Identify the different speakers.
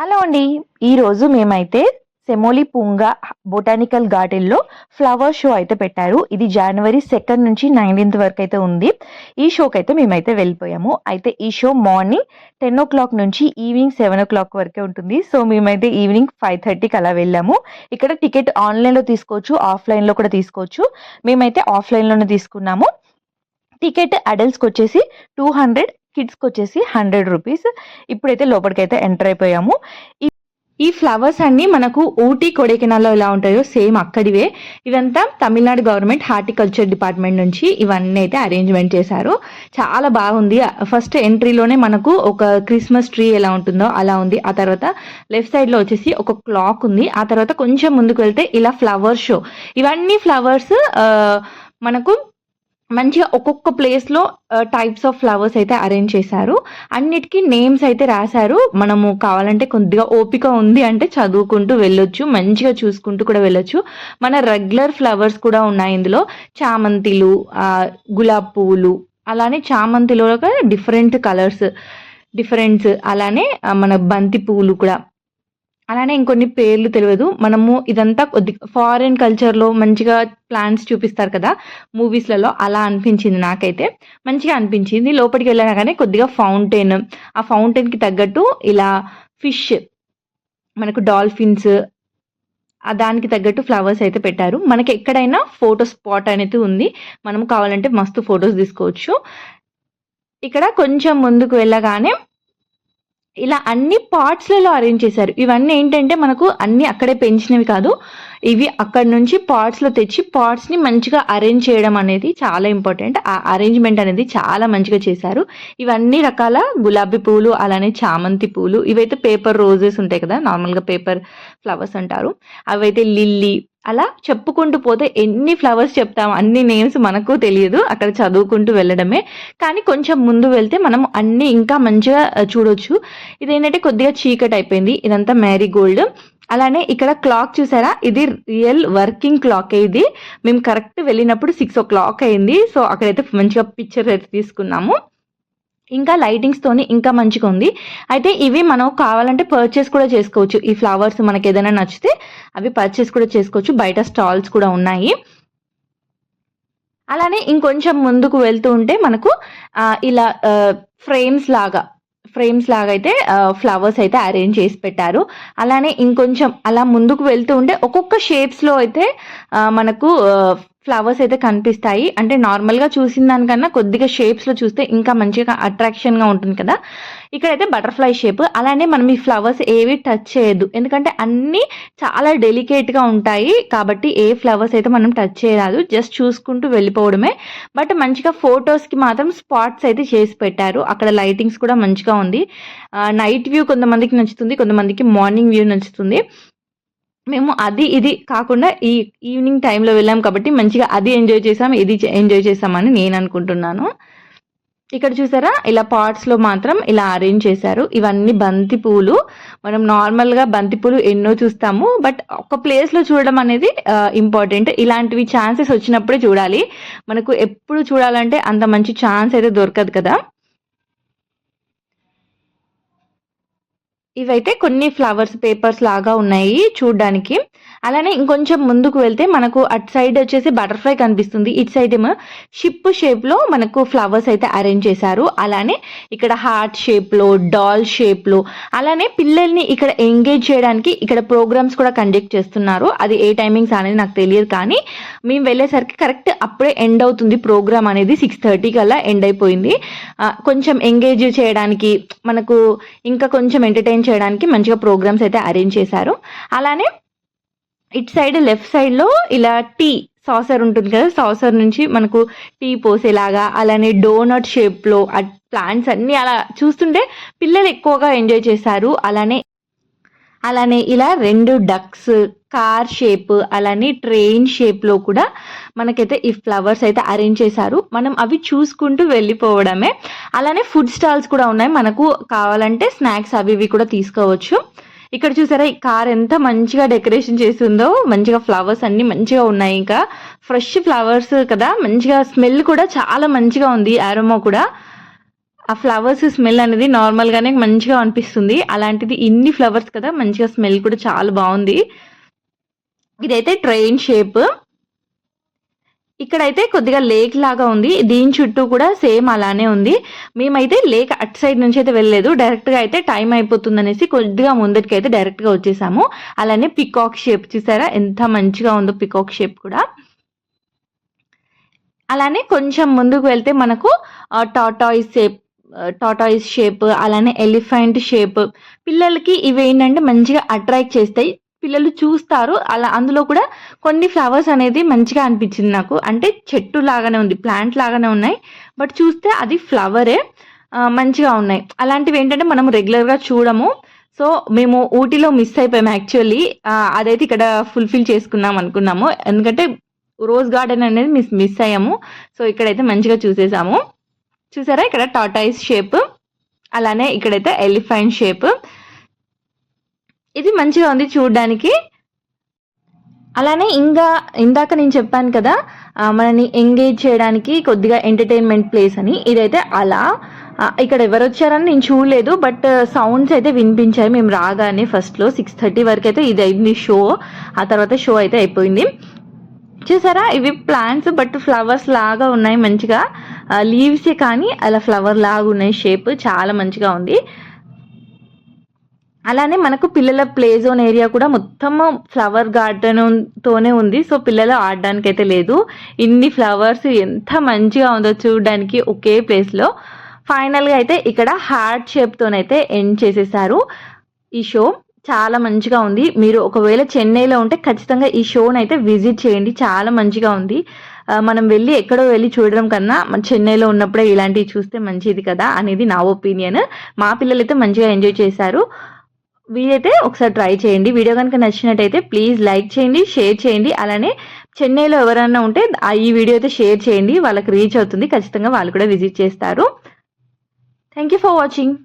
Speaker 1: Hello అండి. ఈరోజు మేమైతే సెమోలి పుంగా బొటానికల్ గార్డెన్లో ఫ్లవర్ షో అయితే పెట్టారు. ఇది జనవరి సెకండ్ నుంచి నైన్టీన్త్ వరకు అయితే ఉంది. ఈ షోకి అయితే మేమైతే వెళ్ళిపోయాము. అయితే ఈ show morning ten o'clock నుంచి ఈవినింగ్ సెవెన్ ఓ క్లాక్ వరకే ఉంటుంది. సో మేమైతే ఈవినింగ్ ఫైవ్ థర్టీకి అలా వెళ్ళాము. ఇక్కడ టికెట్ ఆన్లైన్లో తీసుకోవచ్చు ఆఫ్లైన్లో కూడా తీసుకోవచ్చు. మేమైతే ఆఫ్లైన్లోనే తీసుకున్నాము. టికెట్ అడల్ట్స్కి వచ్చేసి టూ హండ్రెడ్ కిడ్స్కి వచ్చేసి హండ్రెడ్ రూపీస్. ఇప్పుడైతే లోపలికి అయితే ఎంటర్ అయిపోయాము. ఈ- ఈ ఫ్లవర్స్ అన్ని మనకు ఊటీ కొడైకెనాల్లో ఎలా ఉంటాయో సేమ్ అక్కడివే. ఇదంతా తమిళనాడు గవర్నమెంట్ హార్టికల్చర్ డిపార్ట్మెంట్ నుంచి ఇవన్నీ అయితే అరేంజ్మెంట్ చేశారు. చాలా బాగుంది. ఫస్ట్ ఎంట్రీలోనే మనకు ఒక క్రిస్మస్ ట్రీ ఎలా ఉంటుందో అలా ఉంది. ఆ తర్వాత లెఫ్ట్ సైడ్లో వచ్చేసి ఒక క్లాక్ ఉంది. ఆ తర్వాత కొంచెం ముందుకు వెళ్తే ఇలా ఫ్లవర్ షో. ఇవన్నీ ఫ్లవర్స్ మనకు మంచిగా ఒక్కొక్క ప్లేస్లో టైప్స్ ఆఫ్ ఫ్లవర్స్ అయితే అరేంజ్ చేశారు. అన్నిటికీ నేమ్స్ అయితే రాశారు. మనము కావాలంటే కొద్దిగా ఓపిక ఉంది అంటే చదువుకుంటూ వెళ్ళొచ్చు మంచిగా చూసుకుంటూ కూడా వెళ్ళొచ్చు. మన రెగ్యులర్ ఫ్లవర్స్ కూడా ఉన్నాయి ఇందులో. చామంతిలు గులాబ్ పువ్వులు అలానే చామంతిలో డిఫరెంట్ కలర్స్ డిఫరెంట్స్ అలానే మన బంతి పువ్వులు కూడా. అలానే ఇంకొన్ని పేర్లు తెలియదు మనము ఇదంతా కొద్ది ఫారిన్ కల్చర్లో మంచిగా ప్లాన్స్ చూపిస్తారు కదా మూవీస్లలో అలా అనిపించింది నాకైతే. మంచిగా అనిపించింది. లోపలికి వెళ్ళినా కానీ కొద్దిగా ఫౌంటైన్ ఆ ఫౌంటైన్కి తగ్గట్టు ఇలా ఫిష్ మనకు డాల్ఫిన్స్ దానికి తగ్గట్టు ఫ్లవర్స్ అయితే పెట్టారు. మనకి ఎక్కడైనా ఫోటో స్పాట్ అనేది ఉంది. మనం కావాలంటే మస్తు ఫొటోస్ తీసుకోవచ్చు. ఇక్కడ కొంచెం ముందుకు వెళ్ళగానే ఇలా అన్ని పార్ట్స్లలో అరేంజ్ చేశారు. ఇవన్నీ ఏంటంటే మనకు అన్ని అక్కడే పెంచినవి కాదు. ఇవి అక్కడ నుంచి పార్ట్స్లో తెచ్చి పార్ట్స్ని మంచిగా అరేంజ్ చేయడం అనేది చాలా ఇంపార్టెంట్ ఆ అరేంజ్మెంట్ అనేది చాలా మంచిగా చేశారు. ఇవన్నీ రకాల గులాబీ పూలు అలానే చామంతి పూలు ఇవైతే పేపర్ రోజెస్ ఉంటాయి కదా నార్మల్గా పేపర్ ఫ్లవర్స్ అంటారు. అవైతే లిల్లీ అలా చెప్పుకుంటూ పోతే ఎన్ని ఫ్లవర్స్ చెప్తాం అన్ని నేమ్స్ మనకు తెలియదు. అక్కడ చదువుకుంటూ వెళ్ళడమే. కానీ కొంచెం ముందు వెళ్తే మనం అన్ని ఇంకా మంచిగా చూడొచ్చు. ఇదేంటంటే కొద్దిగా చీకటి అయిపోయింది. ఇదంతా మ్యారీ గోల్డ్ అలానే ఇక్కడ క్లాక్ చూసారా? ఇది రియల్ వర్కింగ్ క్లాక్ ఇది. మేము కరెక్ట్ వెళ్ళినప్పుడు సిక్స్ ఓ క్లాక్ అయింది. సో అక్కడైతే మంచిగా పిక్చర్ అయితే తీసుకున్నాము. ఇంకా లైటింగ్స్ తోని ఇంకా మంచిగా ఉంది. అయితే ఇవి మనం కావాలంటే పర్చేస్ కూడా చేసుకోవచ్చు. ఈ ఫ్లవర్స్ మనకి ఏదైనా నచ్చితే అవి పర్చేస్ కూడా చేసుకోవచ్చు. బయట స్టాల్స్ కూడా ఉన్నాయి. అలానే ఇంకొంచెం ముందుకు వెళ్తూ ఉంటే మనకు ఇలా ఫ్రేమ్స్ లాగా ఫ్రేమ్స్ లాగా అయితే ఫ్లవర్స్ అయితే అరేంజ్ చేసి పెట్టారు. అలానే ఇంకొంచెం అలా ముందుకు వెళ్తూ ఉంటే ఒక్కొక్క షేప్స్లో అయితే మనకు ఫ్లవర్స్ అయితే కనిపిస్తాయి. అంటే నార్మల్గా చూసిన దానికన్నా కొద్దిగా షేప్స్లో చూస్తే ఇంకా మంచిగా అట్రాక్షన్గా ఉంటుంది కదా. ఇక్కడైతే బటర్ఫ్లై షేప్ అలానే మనం ఈ ఫ్లవర్స్ ఏవి టచ్ చేయొద్దు. ఎందుకంటే అన్నీ చాలా డెలికేట్గా ఉంటాయి. కాబట్టి ఏ ఫ్లవర్స్ అయితే మనం టచ్ చేయరాదు. జస్ట్ చూసుకుంటూ వెళ్ళిపోవడమే. బట్ మంచిగా ఫొటోస్కి మాత్రం స్పాట్స్ అయితే చేసి పెట్టారు. అక్కడ లైటింగ్స్ కూడా మంచిగా ఉంది. నైట్ వ్యూ కొంతమందికి నచ్చుతుంది. కొంతమందికి మార్నింగ్ వ్యూ నచ్చుతుంది. మేము అది ఇది కాకుండా ఈ ఈవినింగ్ టైంలో వెళ్ళాం కాబట్టి మంచిగా అది ఎంజాయ్ చేసాం ఇది ఎంజాయ్ చేసామని నేను అనుకుంటున్నాను. ఇక్కడ చూసారా? ఇలా పాట్స్లో మాత్రం ఇలా అరేంజ్ చేశారు. ఇవన్నీ బంతి పూలు. మనం నార్మల్గా బంతిపూలు బంతి పూలు ఎన్నో చూస్తాము బట్ ఒక ప్లేస్లో చూడడం అనేది ఇంపార్టెంట్ ఇలాంటివి ఛాన్సెస్ వచ్చినప్పుడే చూడాలి. మనకు ఎప్పుడు చూడాలంటే అంత మంచి ఛాన్స్ అయితే దొరకదు కదా. ఇవైతే కొన్ని ఫ్లవర్స్ పేపర్స్ లాగా ఉన్నాయి చూడడానికి. అలానే ఇంకొంచెం ముందుకు వెళ్తే మనకు అటు సైడ్ వచ్చేసి బటర్ఫ్లై కనిపిస్తుంది. ఇటు సైడ్ ఏమో షిప్ షేప్లో మనకు ఫ్లవర్స్ అయితే అరేంజ్ చేశారు. అలానే ఇక్కడ హార్ట్ షేప్లో డాల్ షేప్లో అలానే పిల్లల్ని ఇక్కడ ఎంగేజ్ చేయడానికి ఇక్కడ ప్రోగ్రామ్స్ కూడా కండక్ట్ చేస్తున్నారు. అది ఏ టైమింగ్స్ అనేది నాకు తెలియదు కానీ మేము వెళ్ళేసరికి కరెక్ట్ అప్పుడే ఎండ్ అవుతుంది ప్రోగ్రామ్ అనేది సిక్స్ థర్టీ కల్లా ఎండ్ అయిపోయింది. కొంచెం ఎంగేజ్ చేయడానికి మనకు ఇంకా కొంచెం ఎంటర్టైన్ చేయడానికి మంచిగా ప్రోగ్రామ్స్ అయితే అరేంజ్ చేశారు. అలానే ఇట్ సైడ్ లెఫ్ట్ సైడ్లో ఇలా టీ సాసర్ ఉంటుంది కదా సాసర్ నుంచి మనకు టీ పోసేలాగా అలానే డోనట్ షేప్లో ప్లాంట్స్ అన్నీ అలా చూస్తుంటే పిల్లలు ఎక్కువగా ఎంజాయ్ చేశారు అలానే అలానే ఇలా రెండు డక్స్ కార్ షేప్ అలానే ట్రైన్ షేప్లో కూడా మనకైతే ఈ ఫ్లవర్స్ అయితే అరేంజ్ చేశారు. మనం అవి చూసుకుంటూ వెళ్ళిపోవడమే. అలానే ఫుడ్ స్టాల్స్ కూడా ఉన్నాయి. మనకు కావాలంటే స్నాక్స్ అవి ఇవి కూడా తీసుకోవచ్చు. ఇక్కడ చూసారా ఈ కార్ ఎంత మంచిగా డెకరేషన్ చేసిందో మంచిగా ఫ్లవర్స్ అన్ని మంచిగా ఉన్నాయి ఇంకా. ఫ్రెష్ ఫ్లవర్స్ కదా మంచిగా స్మెల్ కూడా చాలా మంచిగా ఉంది ఆరోమా కూడా. ఆ ఫ్లవర్స్ స్మెల్ అనేది నార్మల్గానే మంచిగా అనిపిస్తుంది. అలాంటిది ఇన్ని ఫ్లవర్స్ కదా మంచిగా స్మెల్ కూడా చాలా బాగుంది. ఇదైతే ట్రైన్ షేప్. ఇక్కడైతే కొద్దిగా లేక్ లాగా ఉంది. దీని చుట్టూ కూడా సేమ్ అలానే ఉంది. మేమైతే లేక్ అట్ సైడ్ నుంచి అయితే వెళ్ళలేదు. డైరెక్ట్గా అయితే టైం అయిపోతుంది అనేసి కొద్దిగా ముందరికి అయితే డైరెక్ట్గా వచ్చేసాము. అలానే పికాక్ షేప్ చూసారా? ఎంత మంచిగా ఉందో పికాక్ షేప్ కూడా. అలానే కొంచెం ముందుకు వెళ్తే మనకు టాటాయిస్ షేప్ టాటాయిస్ షేప్ అలానే ఎలిఫెంట్ షేప్ పిల్లలకి ఇవి ఏంటంటే మంచిగా అట్రాక్ట్ చేస్తాయి. పిల్లలు చూస్తారు. అలా అందులో కూడా కొన్ని ఫ్లవర్స్ అనేది మంచిగా అనిపించింది నాకు. అంటే చెట్టు లాగానే ఉంది ప్లాంట్ లాగానే ఉన్నాయి. బట్ చూస్తే అది ఫ్లవరే మంచిగా ఉన్నాయి. అలాంటివి ఏంటంటే మనం రెగ్యులర్గా చూడము. సో మేము ఊటీలో మిస్ అయిపోయాము యాక్చువల్లీ అదైతే ఇక్కడ ఫుల్ఫిల్ చేసుకున్నాం అనుకున్నాము. ఎందుకంటే రోజ్ గార్డెన్ అనేది మిస్ మిస్ అయ్యాము. సో ఇక్కడైతే మంచిగా చూసేసాము. చూసారా ఇక్కడ టాటాయిస్ షేప్ అలానే ఇక్కడైతే ఎలిఫెంట్ షేప్ ఇది మంచిగా ఉంది చూడడానికి. అలానే ఇంకా ఇందాక నేను చెప్పాను కదా మనని ఎంగేజ్ చేయడానికి కొద్దిగా ఎంటర్టైన్మెంట్ ప్లేస్ అని. ఇదైతే అలా. ఇక్కడ ఎవరు వచ్చారని నేను చూడలేదు బట్ సౌండ్స్ అయితే వినిపించాయి. మేము రాగానే ఫస్ట్లో సిక్స్ థర్టీ వరకు అయితే ఇది అయింది షో ఆ తర్వాత షో అయితే అయిపోయింది. చూసారా? ఇవి ప్లాంట్స్ బట్ ఫ్లవర్స్ లాగా ఉన్నాయి మంచిగా. లీవ్సే కానీ అలా ఫ్లవర్ లాగా ఉన్నాయి షేప్ చాలా మంచిగా ఉంది. అలానే మనకు పిల్లల ప్లే జోన్ ఏరియా కూడా మొత్తం ఫ్లవర్ గార్డెన్ తోనే ఉంది. సో పిల్లలు ఆడడానికి అయితే లేదు. ఇన్ని ఫ్లవర్స్ ఎంత మంచిగా ఉందో చూడడానికి ఒకే ప్లేస్లో ఫైనల్గా అయితే ఇక్కడ హార్ట్ షేప్తోనైతే ఎండ్ చేసేసారు ఈ షో చాలా మంచిగా ఉంది. మీరు ఒకవేళ చెన్నైలో ఉంటే ఖచ్చితంగా ఈ షోని అయితే విజిట్ చేయండి. చాలా మంచిగా ఉంది. మనం వెళ్ళి ఎక్కడో వెళ్ళి చూడడం కన్నా మన చెన్నైలో ఉన్నప్పుడే ఇలాంటివి చూస్తే మంచిది కదా అనేది నా ఒపీనియన్. మా పిల్లలు అయితే మంచిగా ఎంజాయ్ చేశారు. వీలైతే ఒకసారి ట్రై చేయండి. వీడియో కనుక నచ్చినట్టయితే ప్లీజ్ లైక్ చేయండి షేర్ చేయండి. అలానే చెన్నైలో ఎవరైనా ఉంటే ఆ ఈ వీడియో అయితే షేర్ చేయండి. వాళ్ళకి రీచ్ అవుతుంది. ఖచ్చితంగా వాళ్ళు కూడా విజిట్ చేస్తారు. Thank you for watching.